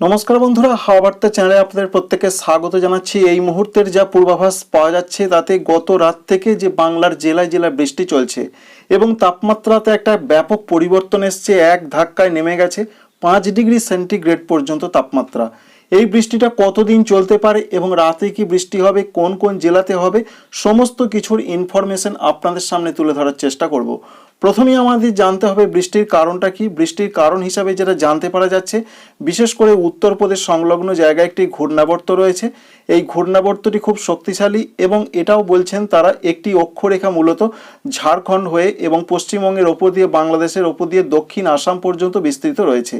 নমস্কার বন্ধুরা, হাওয়া বার্তা চ্যানেলে আপনাদের প্রত্যেককে স্বাগত জানাচ্ছি। এই মুহূর্তের যা পূর্বাভাস পাওয়া যাচ্ছে, তাতে গত রাত থেকে যে বাংলার জেলায় জেলায় বৃষ্টি চলছে এবং তাপমাত্রাতে একটা ব্যাপক পরিবর্তন এসছে, এক ধাক্কায় নেমে গেছে পাঁচ ডিগ্রি সেন্টিগ্রেড পর্যন্ত তাপমাত্রা। এই বৃষ্টিটা কতদিন চলতে পারে এবং রাতে কি বৃষ্টি হবে, কোন কোন জেলাতে হবে, সমস্ত কিছুর ইনফরমেশন আপনাদের সামনে তুলে ধরার চেষ্টা করব। প্রথমেই আমাদের জানতে হবে বৃষ্টির কারণটা কি। বৃষ্টির কারণ হিসাবে যেটা জানতে পারা যাচ্ছে, বিশেষ করে উত্তরপ্রদেশ সংলগ্ন জায়গায় একটি ঘূর্ণাবর্ত রয়েছে। এই ঘূর্ণাবর্তটি খুব শক্তিশালী এবং এটাও বলছেন তারা একটি অক্ষরেখা মূলত ঝাড়খণ্ড হয়ে এবং পশ্চিমবঙ্গের ওপর দিয়ে বাংলাদেশের ওপর দিয়ে দক্ষিণ আসাম পর্যন্ত বিস্তৃত রয়েছে।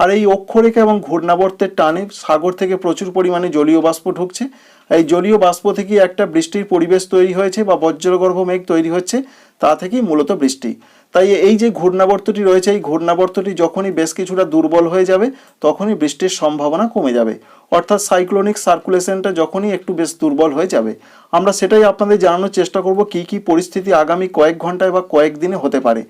আর এই অক্ষরেখা এবং ঘূর্ণাবর্তের টানে সাগর থেকে প্রচুর পরিমাণে জলীয় বাষ্প ঢুকছে। এই জলীয় বাষ্প থেকে একটা বৃষ্টির পরিবেশ তৈরি হয়েছে বা বজ্রগর্ভ মেঘ তৈরি হচ্ছে, তা থেকেই মূলত বৃষ্টি। তাই এই যে ঘূর্ণাবর্তটি রয়েছে, এই ঘূর্ণাবর্তটি যখনই বেশ কিছুটা দুর্বল হয়ে যাবে, তখনই বৃষ্টির সম্ভাবনা কমে যাবে। অর্থাৎ সাইক্লোনিক সার্কুলেশনটা যখনই একটু বেশ দুর্বল হয়ে যাবে। আমরা সেটাই আপনাদের জানানোর চেষ্টা করব কি কি পরিস্থিতি আগামী কয়েক ঘন্টায় বা কয়েকদিনে হতে পারে।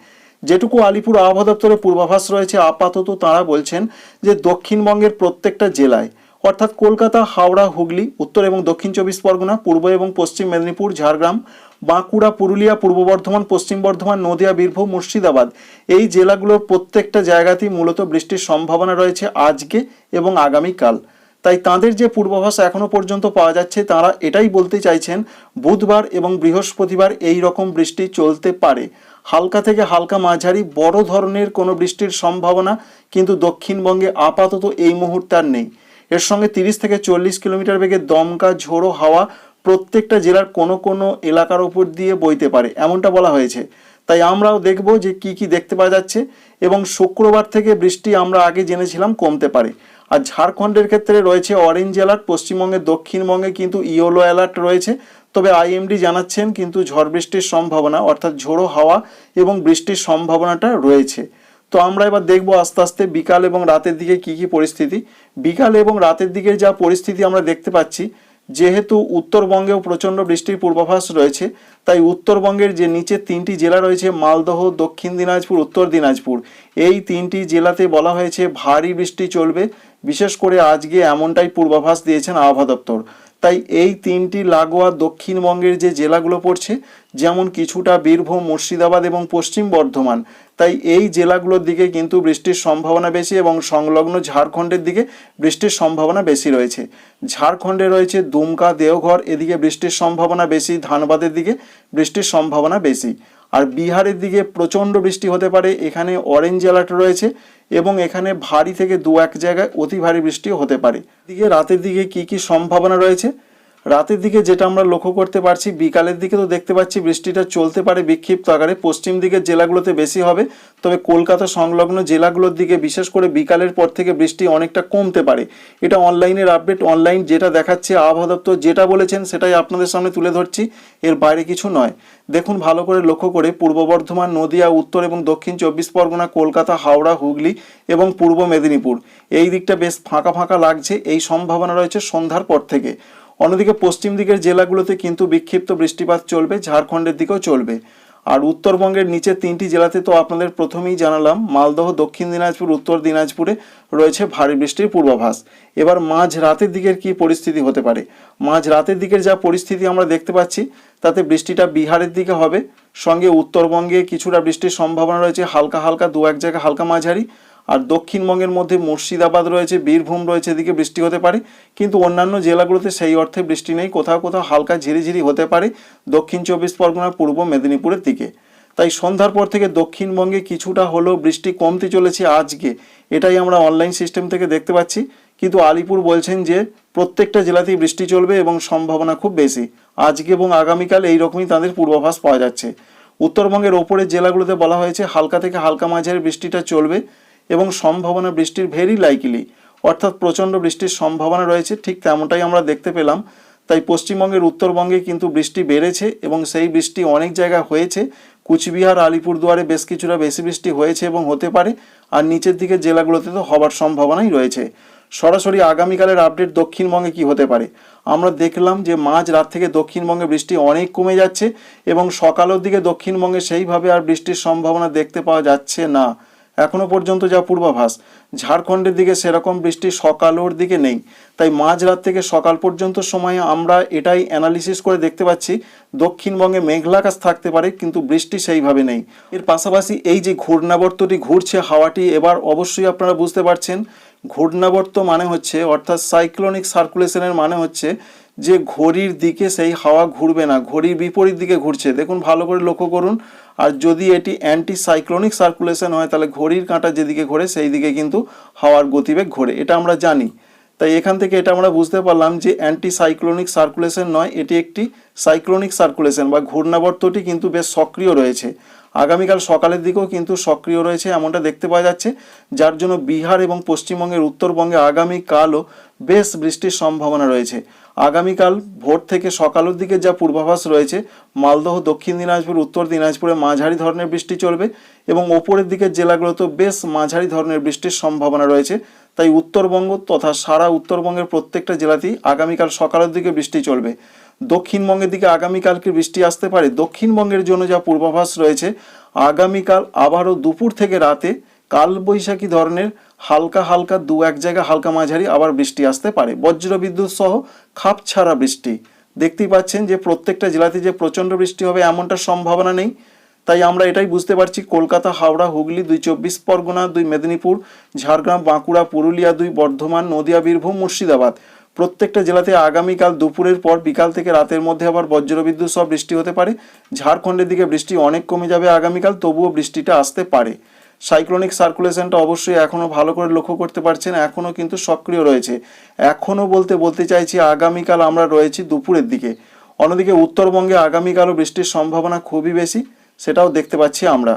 যেটুকু আলিপুর আবহাওয়া দপ্তরের পূর্বাভাস রয়েছে, আপাতত তাঁরা বলছেন যে দক্ষিণবঙ্গের প্রত্যেকটা জেলায় অর্থাৎ কলকাতা, হাওড়া, হুগলি, উত্তর এবং দক্ষিণ চব্বিশ পরগনা, পূর্ব এবং পশ্চিম মেদিনীপুর, ঝাড়গ্রাম, বাঁকুড়া, পুরুলিয়া, পূর্ব বর্ধমান, পশ্চিম বর্ধমান, নদিয়া, বীরভূম, মুর্শিদাবাদ। এই জেলাগুলোর প্রত্যেকটা জায়গাতেই মূলত বৃষ্টির সম্ভাবনা রয়েছে আজকে এবং আগামীকাল। তাই তাদের যে পূর্বাভাস এখনও পর্যন্ত পাওয়া যাচ্ছে, তারা এটাই বলতে চাইছেন, বুধবার এবং বৃহস্পতিবার এই রকম বৃষ্টি চলতে পারে। হালকা থেকে হালকা মাঝারি, বড় ধরনের কোনো বৃষ্টির সম্ভাবনা কিন্তু দক্ষিণবঙ্গে আপাতত এই মুহূর্তে আর নেই। এর সঙ্গে তিরিশ থেকে চল্লিশ কিলোমিটার বেগে দমকা, ঝোড়ো হাওয়া প্রত্যেকটা জেলার কোনো কোনো এলাকার উপর দিয়ে বইতে পারে, এমনটা বলা হয়েছে। তাই আমরাও দেখব যে কি কি দেখতে পাওয়া যাচ্ছে এবং শুক্রবার থেকে বৃষ্টি আমরা আগে জেনেছিলাম কমতে পারে। আর ঝাড়খণ্ডের ক্ষেত্রে রয়েছে অরেঞ্জ অ্যালার্ট, পশ্চিমবঙ্গে দক্ষিণবঙ্গে কিন্তু ইয়েলো অ্যালার্ট রয়েছে। তবে আইএমডি জানাচ্ছেন কিন্তু ঝড় বৃষ্টির সম্ভাবনা, অর্থাৎ ঝোড়ো হাওয়া এবং বৃষ্টির সম্ভাবনাটা রয়েছে। তো আমরা এবার দেখব আস্তে আস্তে বিকাল এবং রাতের দিকে কি কি পরিস্থিতি। বিকাল এবং রাতের দিকের যা পরিস্থিতি আমরা দেখতে পাচ্ছি, যেহেতু উত্তরবঙ্গেও প্রচণ্ড বৃষ্টির পূর্বাভাস রয়েছে, তাই উত্তরবঙ্গের যে নিচে তিনটি জেলা রয়েছে, মালদহ, দক্ষিণ দিনাজপুর, উত্তর দিনাজপুর, এই তিনটি জেলাতে বলা হয়েছে ভারী বৃষ্টি চলবে। বিশেষ করে আজকে এমনটাই পূর্বাভাস দিয়েছেন আবহাওয়া দপ্তর। তাই এই তিনটি লাগোয়া দক্ষিণবঙ্গের যে জেলাগুলো পড়ছে যেমন কিছুটা বীরভূম, মুর্শিদাবাদ এবং পশ্চিম বর্ধমান। তাই এই জেলাগুলোর দিকে কিন্তু বৃষ্টির সম্ভাবনা বেশি এবং সংলগ্ন ঝাড়খণ্ডের দিকে বৃষ্টির সম্ভাবনা বেশি রয়েছে। ঝাড়খণ্ডে রয়েছে দুমকা, দেওঘর, এদিকে বৃষ্টির সম্ভাবনা বেশি, ধানবাদের দিকে বৃষ্টির সম্ভাবনা বেশি। আর বিহারের দিকে প্রচণ্ড বৃষ্টি হতে পারে, এখানে অরেঞ্জ অ্যালার্ট রয়েছে এবং এখানে ভারী থেকে দু এক জায়গায় অতি ভারী বৃষ্টি হতে পারে। দিকে রাতের দিকে কি কি সম্ভাবনা রয়েছে? রাতের দিকে যেটা আমরা লক্ষ্য করতে পারছি, বিকালের দিকে তো দেখতে পাচ্ছি বৃষ্টিটা চলতে পারে বিক্ষিপ্ত আকারে। পশ্চিম দিকের জেলাগুলোতে বেশি হবে, তবে কলকাতা সংলগ্ন জেলাগুলোর দিকে বিশেষ করে বিকালের পর থেকে বৃষ্টি অনেকটা কমতে পারে। এটা অনলাইনের আপডেট, অনলাইন যেটা দেখাচ্ছে আবহাওয়া দপ্তর যেটা বলেছেন সেটাই আপনাদের সামনে তুলে ধরছি, এর বাইরে কিছু নয়। দেখুন ভালো করে লক্ষ্য করে পূর্ব বর্ধমান, নদিয়া, উত্তর এবং দক্ষিণ চব্বিশ পরগনা, কলকাতা, হাওড়া, হুগলি এবং পূর্ব মেদিনীপুর। এই দিকটা বেশ ফাঁকা ফাঁকা লাগছে, এই সম্ভাবনা রয়েছে সন্ধ্যার পর থেকে। অন্যদিকে পশ্চিম দিকের জেলাগুলোতে কিন্তু বিক্ষিপ্ত বৃষ্টিপাত চলবে, ঝাড়খণ্ডের দিকেও চলবে। আর উত্তরবঙ্গের নিচের তিনটি জেলাতে তো আপনাদের প্রথমেই জানালাম, মালদহ, দক্ষিণ দিনাজপুর, উত্তর দিনাজপুরে রয়েছে ভারী বৃষ্টির পূর্বাভাস। এবার মাঝ রাতের দিকের কি পরিস্থিতি হতে পারে? মাঝ রাতের দিকের যা পরিস্থিতি আমরা দেখতে পাচ্ছি, তাতে বৃষ্টিটা বিহারের দিকে হবে। সঙ্গে উত্তরবঙ্গে কিছুটা বৃষ্টির সম্ভাবনা রয়েছে, হালকা হালকা দু এক জায়গায় হালকা মাঝারি। আর দক্ষিণবঙ্গের মধ্যে মুর্শিদাবাদ রয়েছে, বীরভূম রয়েছে, এদিকে বৃষ্টি হতে পারে। কিন্তু অন্যান্য জেলাগুলোতে সেই অর্থে বৃষ্টি নেই, কোথাও কোথাও হালকা ঝিরিঝিরি হতে পারে দক্ষিণ চব্বিশ পরগনা, পূর্ব মেদিনীপুরের দিকে। তাই সন্ধ্যার পর থেকে দক্ষিণবঙ্গে কিছুটা হলেও বৃষ্টি কমতে চলেছে আজকে। এটাই আমরা অনলাইন সিস্টেম থেকে দেখতে পাচ্ছি। কিন্তু আলিপুর বলছেন যে, প্রত্যেকটা জেলাতেই বৃষ্টি চলবে এবং সম্ভাবনা খুব বেশি। আজকে এবং আগামীকাল এই রকমই তাদের পূর্বাভাস পাওয়া যাচ্ছে। উত্তরবঙ্গের ওপরের জেলাগুলোতে বলা হয়েছে, হালকা থেকে হালকা মাঝারি বৃষ্টিটা চলবে। এবং সম্ভাবনা বৃষ্টির ভেরি লাইকলি অর্থাৎ প্রচণ্ড বৃষ্টির সম্ভাবনা রয়েছে, ঠিক তেমনটাই আমরা দেখতে পেলাম। তাই পশ্চিমবঙ্গের উত্তরবঙ্গে কিন্তু বৃষ্টি বেড়েছে এবং সেই বৃষ্টি অনেক জায়গায় হয়েছে। কুচবিহার, আলিপুরদুয়ারে বেশ কিছুটা বেশি বৃষ্টি হয়েছে এবং হতে পারে, আর নিচের দিকের জেলাগুলোতে তো হবার সম্ভাবনাই রয়েছে। সরাসরি আগামীকালের আপডেট দক্ষিণবঙ্গে কি হতে পারে? আমরা দেখলাম যে মাঝ রাত থেকে দক্ষিণবঙ্গে বৃষ্টি অনেক কমে যাচ্ছে এবং সকালের দিকে দক্ষিণবঙ্গে সেইভাবে আর বৃষ্টির সম্ভাবনা দেখতে পাওয়া যাচ্ছে না। এখনও পর্যন্ত যা পূর্বাভাস। ঝাড়খণ্ডের দিকে সেরকম বৃষ্টি সকালোর দিকে নেই। তাই মাঝরাত থেকে সকাল পর্যন্ত সময়ে আমরা এটাই অ্যানালিসিস করে দেখতে পাচ্ছি, দক্ষিণবঙ্গে মেঘলাকাশ থাকতে পারে, কিন্তু বৃষ্টি সেইভাবে নেই। এর পাশাপাশি এই যে ঘূর্ণাবর্তটি ঘুরছে হাওয়াটি, এবার অবশ্যই আপনারা বুঝতে পারছেন, ঘূর্ণাবর্ত মানে হচ্ছে, অর্থাৎ সাইক্লোনিক সার্কুলেশনের মানে হচ্ছে যে ঘড়ির দিকে সেই হাওয়া ঘুরবে না, ঘড়ির বিপরীত দিকে ঘুরছে। দেখুন, ভালো করে লক্ষ্য করুন আর যদি এটি অ্যান্টি সাইক্লোনিক সার্কুলেশন হয়, তাহলে ঘড়ির কাঁটা যেদিকে ঘোরে সেই দিকে কিন্তু হাওয়ার গতিবেগ ঘোরে। এটা আমরা জানি। তাই এখান থেকে এটা আমরা বুঝতে পারলাম যে অ্যান্টি সাইক্লোনিক সার্কুলেশন নয়, এটি একটি সাইক্লোনিক সার্কুলেশন বা ঘূর্ণাবর্তটি কিন্তু বেশ সক্রিয় রয়েছে। আগামীকাল সকালের দিকেও কিন্তু সক্রিয় রয়েছে, এমনটা দেখতে পাওয়া যাচ্ছে। যার জন্য বিহার এবং পশ্চিমবঙ্গের উত্তরবঙ্গে আগামীকালও বেশ বৃষ্টির সম্ভাবনা রয়েছে। আগামীকাল ভোর থেকে সকালের দিকে যা পূর্বাভাস রয়েছে, মালদহ, দক্ষিণ দিনাজপুর, উত্তর দিনাজপুরে মাঝারি ধরনের বৃষ্টি চলবে এবং ওপরের দিকের জেলাগুলোতেও বেশ মাঝারি ধরনের বৃষ্টির সম্ভাবনা রয়েছে। তাই উত্তরবঙ্গ তথা সারা উত্তরবঙ্গের প্রত্যেকটা জেলাতেই আগামীকাল সকালের দিকে বৃষ্টি চলবে। দক্ষিণবঙ্গের দিকে আগামীকালকে বৃষ্টি আসতে পারে? দক্ষিণবঙ্গের জন্য যা পূর্বাভাস রয়েছে, আগামীকাল আবারও দুপুর থেকে রাতে কালবৈশাখী ধরনের হালকা হালকা দু এক জায়গায় হালকা মাঝারি, আবার বৃষ্টি আসতে পারে। বজ্র বিদ্যুৎ সহ খাপ ছাড়া বৃষ্টি। দেখতেই পাচ্ছেন যে প্রত্যেকটা জেলাতে যে প্রচণ্ড বৃষ্টি হবে এমনটা সম্ভাবনা নেই। তাই আমরা এটাই বুঝতে পারছি, কলকাতা, হাওড়া, হুগলি, দুই চব্বিশ পরগনা, দুই মেদিনীপুর, ঝাড়গ্রাম, বাঁকুড়া, পুরুলিয়া, দুই বর্ধমান, নদিয়া, বীরভূম, মুর্শিদাবাদ। প্রত্যেকটা জেলাতে আগামীকাল দুপুরের পর বিকাল থেকে রাতের মধ্যে আবার বজ্রবিদ্যুৎ সহ বৃষ্টি হতে পারে। ঝাড়খণ্ডের দিকে বৃষ্টি অনেক কমে যাবে আগামীকাল, তবুও বৃষ্টিটা আসতে পারে। সাইক্লোনিক সার্কুলেশনটা অবশ্যই এখনও ভালো করে লক্ষ্য করতে পারছেন এখনও কিন্তু সক্রিয় রয়েছে। এখনও বলতে বলতে চাইছি আগামীকাল আমরা রয়েছি দুপুরের দিকে। অন্যদিকে উত্তরবঙ্গে আগামীকালও বৃষ্টির সম্ভাবনা খুবই বেশি, সেটাও দেখতে পাচ্ছি আমরা।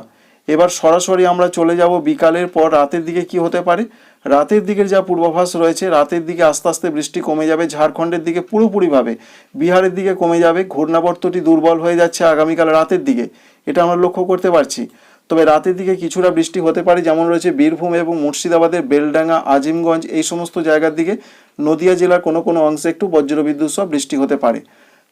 এবার সরাসরি আমরা চলে যাব বিকালের পর রাতের দিকে কি হতে পারে? রাতের দিকের যা পূর্বাভাস রয়েছে, রাতের দিকে আস্তে আস্তে বৃষ্টি কমে যাবে, ঝাড়খণ্ডের দিকে পুরোপুরিভাবে। বিহারের দিকে কমে যাবে, ঘূর্ণাবর্তটি দুর্বল হয়ে যাচ্ছে আগামীকাল রাতের দিকে। এটা আমরা লক্ষ্য করতে পারছি। তবে রাতের দিকে কিছুটা বৃষ্টি হতে পারে, যেমন রয়েছে বীরভূম এবং মুর্শিদাবাদের বেলডাঙ্গা, আজিমগঞ্জ, এই সমস্ত জায়গার দিকে। নদিয়া জেলার কোনো কোনো অংশে একটু বজ্রবিদ্যুৎ সহ বৃষ্টি হতে পারে।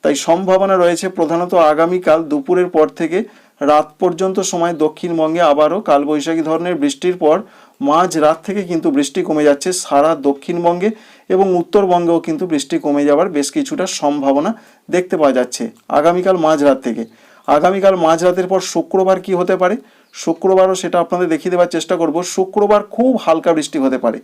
তাই সম্ভাবনা রয়েছে প্রধানত আগামীকাল দুপুরের পর থেকে রাত পর্যন্ত সময় দক্ষিণবঙ্গে আবারও কালবৈশাখী ধরনের বৃষ্টির পর মাঝ রাত থেকে কিন্তু বৃষ্টি কমে যাচ্ছে সারা দক্ষিণবঙ্গে এবং উত্তরবঙ্গেও কিন্তু বৃষ্টি কমে যাওয়ার বেশ কিছুটা সম্ভাবনা দেখতে পাওয়া যাচ্ছে আগামীকাল মাঝরাত থেকে। আগামীকাল মাঝরাতের পর শুক্রবার কি হতে পারে? শুক্রবারও সেটা আপনাদের দেখিয়ে দেওয়ার চেষ্টা করব। শুক্রবার খুব হালকা বৃষ্টি হতে পারে।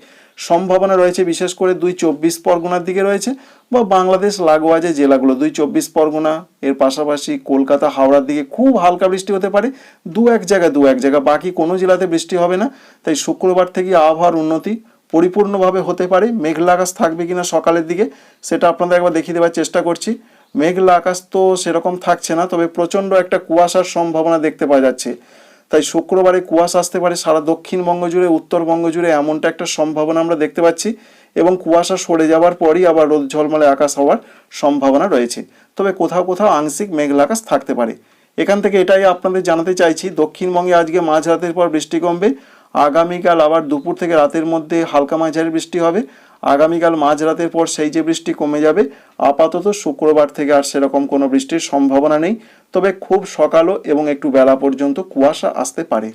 সম্ভাবনা রয়েছে বিশেষ করে দুই চব্বিশ পরগনার দিকে রয়েছে বা বাংলাদেশ লাগোয়া যে জেলাগুলো। দুই চব্বিশ পরগনা, এর পাশাপাশি কলকাতা, হাওড়ার দিকে খুব হালকা বৃষ্টি হতে পারে। দু এক জায়গায় দু এক জায়গা, বাকি কোনো জেলাতে বৃষ্টি হবে না। তাই শুক্রবার থেকে আবহাওয়ার উন্নতি পরিপূর্ণভাবে হতে পারে। মেঘলা আকাশ থাকবে কিনা সকালের দিকে, সেটা আপনাদের একবার দেখিয়ে দেওয়ার চেষ্টা করছি। মেঘলা আকাশ তো সেরকম থাকছে না, তবে প্রচণ্ড একটা কুয়াশার সম্ভাবনা দেখতে পাওয়া যাচ্ছে। তাই শুক্রবারে কুয়াশা আসতে পারে সারা দক্ষিণবঙ্গ জুড়ে, উত্তরবঙ্গ জুড়ে এমনটা একটা সম্ভাবনা আমরা দেখতে পাচ্ছি এবং কুয়াশা সরে যাওয়ার পরই আবার রোদ ঝলমলে আকাশ হওয়ার সম্ভাবনা রয়েছে। তবে কোথাও কোথাও আংশিক মেঘলা আকাশ থাকতে পারে। এখান থেকে এটাই আপনাদের জানাতে চাইছি, দক্ষিণবঙ্গে আজকে মাঝরাতের পর বৃষ্টি কমবে। আগামীকাল আবার দুপুর থেকে রাতের মধ্যে হালকা মাঝারি বৃষ্টি হবে। আগামীকাল মাঝরাতের পর সেই যে বৃষ্টি কমে যাবে, আপাতত শুক্রবার থেকে আর সেরকম কোনো বৃষ্টির সম্ভাবনা নেই। তবে খুব সকালও এবং একটু বেলা পর্যন্ত কুয়াশা আসতে পারে।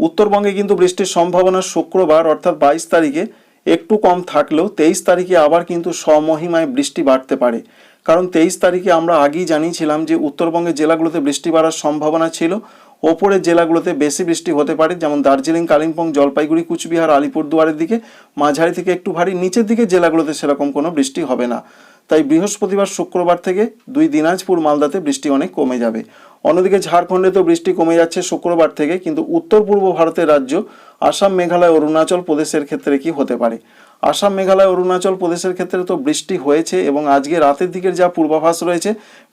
উত্তরবঙ্গে কিন্তু বৃষ্টির সম্ভাবনা শুক্রবার অর্থাৎ বাইশ তারিখে একটু কম থাকলেও তেইশ তারিখে আবার কিন্তু সমহিমায় বৃষ্টি বাড়তে পারে। কারণ তেইশ তারিখে আমরা আগেই জানিয়েছিলাম যে উত্তরবঙ্গের জেলাগুলোতে বৃষ্টি বাড়ার সম্ভাবনা ছিল। ওপরের জেলাগুলোতে বেশি বৃষ্টি হতে পারে, যেমন দার্জিলিং, কালিম্পং, জলপাইগুড়ি, কুচবিহার, আলিপুরদুয়ারের দিকে। মাঝারি থেকে একটু ভারী, নিচের দিকে জেলাগুলোতে সেরকম কোনো বৃষ্টি হবে না। তাই বৃহস্পতিবার, শুক্রবার থেকে দুই দিনাজপুর, মালদাতে বৃষ্টি অনেক কমে যাবে। অন্যদিকে ঝাড়খণ্ডে তো বৃষ্টি কমে যাচ্ছে শুক্রবার থেকে, কিন্তু উত্তর পূর্ব ভারতের রাজ্য, আসাম, মেঘালয়, অরুণাচল প্রদেশের ক্ষেত্রে কি হতে পারে? আসাম, মেঘালয়, অরুণাচল প্রদেশের ক্ষেত্রে তো বৃষ্টি হয়েছে এবং আজকে রাতের দিকের যা পূর্বাভাস রয়েছে,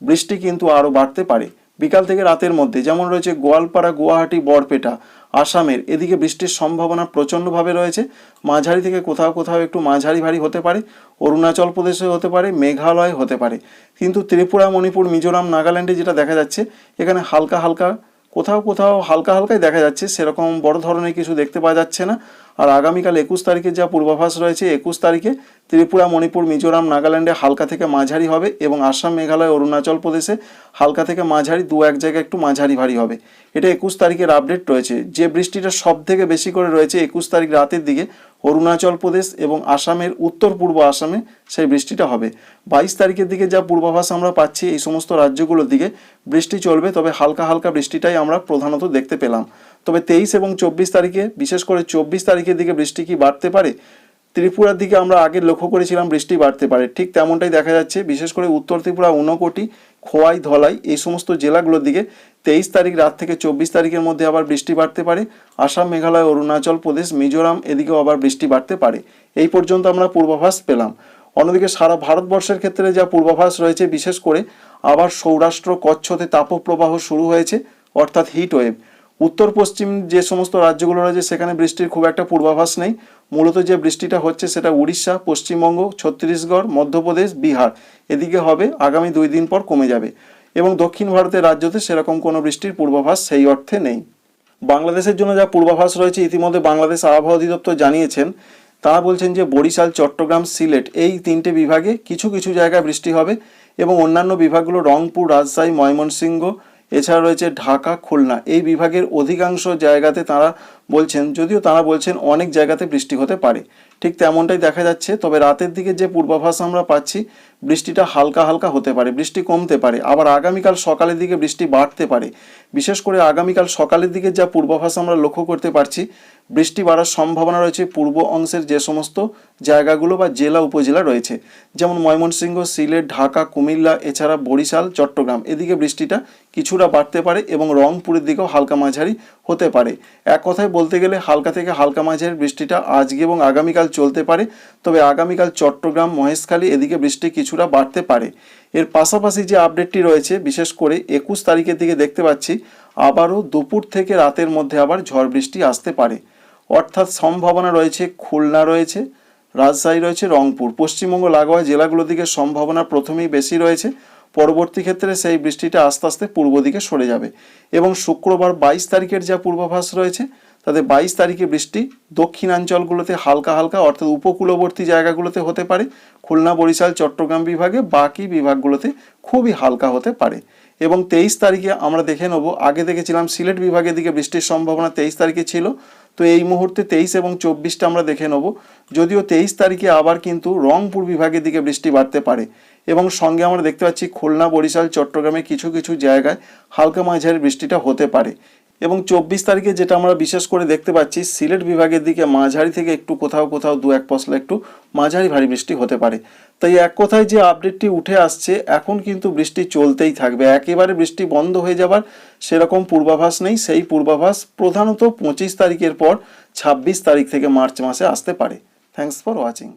বৃষ্টি কিন্তু আরও বাড়তে পারে। বিকাল থেকে রাতের মধ্যে, যেমন রয়েছে গোয়ালপাড়া, গুয়াহাটি, বরপেটা, আসামের, এদিকে বৃষ্টির সম্ভাবনা প্রচণ্ডভাবে রয়েছে। মাঝারি থেকে কোথাও কোথাও একটু মাঝারি ভারী হতে পারে, অরুণাচল প্রদেশে হতে পারে, মেঘালয় হতে পারে। কিন্তু ত্রিপুরা, মণিপুর, মিজোরাম, নাগাল্যান্ডে যেটা দেখা যাচ্ছে, এখানে হালকা হালকা, কোথাও কোথাও হালকা হালকাই দেখা যাচ্ছে, সেরকম বড় ধরনের কিছু দেখতে পাওয়া যাচ্ছে না। আর আগামীকাল একুশ তারিখে যা পূর্বাভাস রয়েছে, একুশ তারিখে ত্রিপুরা, মণিপুর, মিজোরাম, নাগাল্যান্ডে হালকা থেকে মাঝারি হবে এবং আসাম, মেঘালয়, অরুণাচল প্রদেশে হালকা থেকে মাঝারি, দু এক জায়গায় একটু মাঝারি ভারী হবে। এটা একুশ তারিখের আপডেট রয়েছে। যে বৃষ্টিটা সব থেকে বেশি করে রয়েছে একুশ তারিখ রাতের দিকে, অরুণাচল প্রদেশ এবং আসামের উত্তর পূর্ব আসামে সেই বৃষ্টিটা হবে। বাইশ তারিখের দিকে যা পূর্বাভাস আমরা পাচ্ছি এই সমস্ত রাজ্যগুলোর দিকে, বৃষ্টি চলবে, তবে হালকা হালকা বৃষ্টিটাই আমরা প্রধানত দেখতে পেলাম। তবে তেইশ এবং চব্বিশ তারিখে, বিশেষ করে চব্বিশ তারিখের দিকে বৃষ্টি কি বাড়তে পারে? ত্রিপুরার দিকে আমরা আগে লক্ষ্য করেছিলাম বৃষ্টি বাড়তে পারে। ঠিক তেমনটাই দেখা যাচ্ছে, বিশেষ করে উত্তর ত্রিপুরা, ঊনকোটি, খোয়াই, ধলাই এই সমস্ত জেলাগুলোর দিকে তেইশ তারিখ রাত থেকে চব্বিশ তারিখের মধ্যে আবার বৃষ্টি বাড়তে পারে। আসাম, মেঘালয়, অরুণাচল প্রদেশ, মিজোরাম এদিকেও আবার বৃষ্টি বাড়তে পারে। এই পর্যন্ত আমরা পূর্বাভাস পেলাম। অন্যদিকে সারা ভারতবর্ষের ক্ষেত্রে যা পূর্বাভাস রয়েছে, বিশেষ করে আবার সৌরাষ্ট্র, কচ্ছতে তাপপ্রবাহ শুরু হয়েছে, অর্থাৎ হিট ওয়েভ উত্তর পশ্চিম যে সমস্ত রাজ্যগুলো রয়েছে, সেখানে বৃষ্টির খুব একটা পূর্বাভাস নেই। মূলত যে বৃষ্টিটা হচ্ছে সেটা উড়িষ্যা, পশ্চিমবঙ্গ, ছত্তিশগড়, মধ্যপ্রদেশ, বিহার। এদিকে হবে, আগামী দুই দিন পর কমে যাবে। এবং দক্ষিণ ভারতের রাজ্যতে সেরকম কোনো বৃষ্টির পূর্বাভাস সেই অর্থে নেই। বাংলাদেশের জন্য যা পূর্বাভাস রয়েছে, ইতিমধ্যে বাংলাদেশ আবহাওয়া অধিদপ্তর জানিয়েছেন, তারা বলছেন যে বরিশাল, চট্টগ্রাম, সিলেট এই তিনটে বিভাগে কিছু কিছু জায়গায় বৃষ্টি হবে এবং অন্যান্য বিভাগগুলো রংপুর, রাজশাহী, ময়মনসিংহ এছাড়া রয়েছে ঢাকা খুলনা। এই বিভাগের অধিকাংশ জায়গাতে তারা বলছেন, যদিও তারা বলছেন অনেক জায়গাতে বৃষ্টি হতে পারে। ঠিক তেমনটাই দেখা যাচ্ছে, তবে রাতের দিকে যে পূর্বাভাস আমরা পাচ্ছি, বৃষ্টিটা হালকা হালকা হতে পারে, বৃষ্টি কমতে পারে। আবার আগামীকাল সকালের দিকে বৃষ্টি বাড়তে পারে। বিশেষ করে আগামীকাল সকালের দিকে যা পূর্বাভাস আমরা লক্ষ্য করতে পারছি, বৃষ্টি বাড়ার সম্ভাবনা রয়েছে পূর্ব অংশের যে সমস্ত জায়গাগুলো বা জেলা, উপজেলা রয়েছে। যেমন ময়মনসিংহ, সিলেট, ঢাকা, কুমিল্লা, এছাড়া বরিশাল, চট্টগ্রাম। এদিকে বৃষ্টিটা কিছুটা বাড়তে পারে এবং রংপুরের দিকেও হালকা মাঝারি হতে পারে। এক কথায় বলতে গেলে হালকা থেকে হালকা মাঝের বৃষ্টিটা আজকে এবং আগামীকাল চলতে পারে, তবে আগামীকাল চট্টগ্রাম, মহেশখালী এদিকে বৃষ্টি কিছুটা বাড়তে পারে। এর পাশাপাশি যে আপডেটটি রয়েছে, বিশেষ করে একুশ তারিখের দিকে দেখতে পাচ্ছি, আবারও দুপুর থেকে রাতের মধ্যে আবার ঝড় বৃষ্টি আসতে পারে। অর্থাৎ সম্ভাবনা রয়েছে, খুলনা রয়েছে, রাজশাহী রয়েছে, রংপুর। পশ্চিমবঙ্গ, লাগোয়া জেলাগুলো দিকে সম্ভাবনা প্রথমেই বেশি রয়েছে। পরবর্তী ক্ষেত্রে সেই বৃষ্টিটা আস্তে আস্তে পূর্ব দিকে সরে যাবে। এবং শুক্রবার বাইশ তারিখের যা পূর্বাভাস রয়েছে তাতে বাইশ তারিখে বৃষ্টি, দক্ষিণাঞ্চলগুলোতে হালকা হালকা, অর্থাৎ উপকূলবর্তী জায়গাগুলোতে হতে পারে। খুলনা, বরিশাল, চট্টগ্রাম বিভাগে বাকি বিভাগগুলোতে খুবই হালকা হতে পারে। এবং তেইশ তারিখে আমরা দেখে নেব, আগে দেখেছিলাম সিলেট বিভাগের দিকে বৃষ্টির সম্ভাবনা তেইশ তারিখে ছিল। তো এই মুহূর্তে তেইশ এবং চব্বিশটা আমরা দেখে নেব। যদিও তেইশ তারিখে আবার কিন্তু রংপুর বিভাগের দিকে বৃষ্টি বাড়তে পারে। এবং সঙ্গে আমরা দেখতে পাচ্ছি খুলনা, বরিশাল, চট্টগ্রামে কিছু কিছু জায়গায় হালকা মাঝারি বৃষ্টিটা হতে পারে। এবং চব্বিশ তারিখে যেটা আমরা বিশেষ করে দেখতে পাচ্ছি, সিলেট বিভাগের দিকে মাঝারি থেকে একটু কোথাও কোথাও দু এক পশলা একটু মাঝারি ভারী বৃষ্টি হতে পারে। তাই এক কথায় যে আপডেটটি উঠে আসছে, এখন কিন্তু বৃষ্টি চলতেই থাকবে। একেবারে বৃষ্টি বন্ধ হয়ে যাবার সেরকম পূর্বাভাস নেই। সেই পূর্বাভাস প্রধানত পঁচিশ তারিখের পর ছাব্বিশ তারিখ থেকে মার্চ মাসে আসতে পারে। Thanks for watching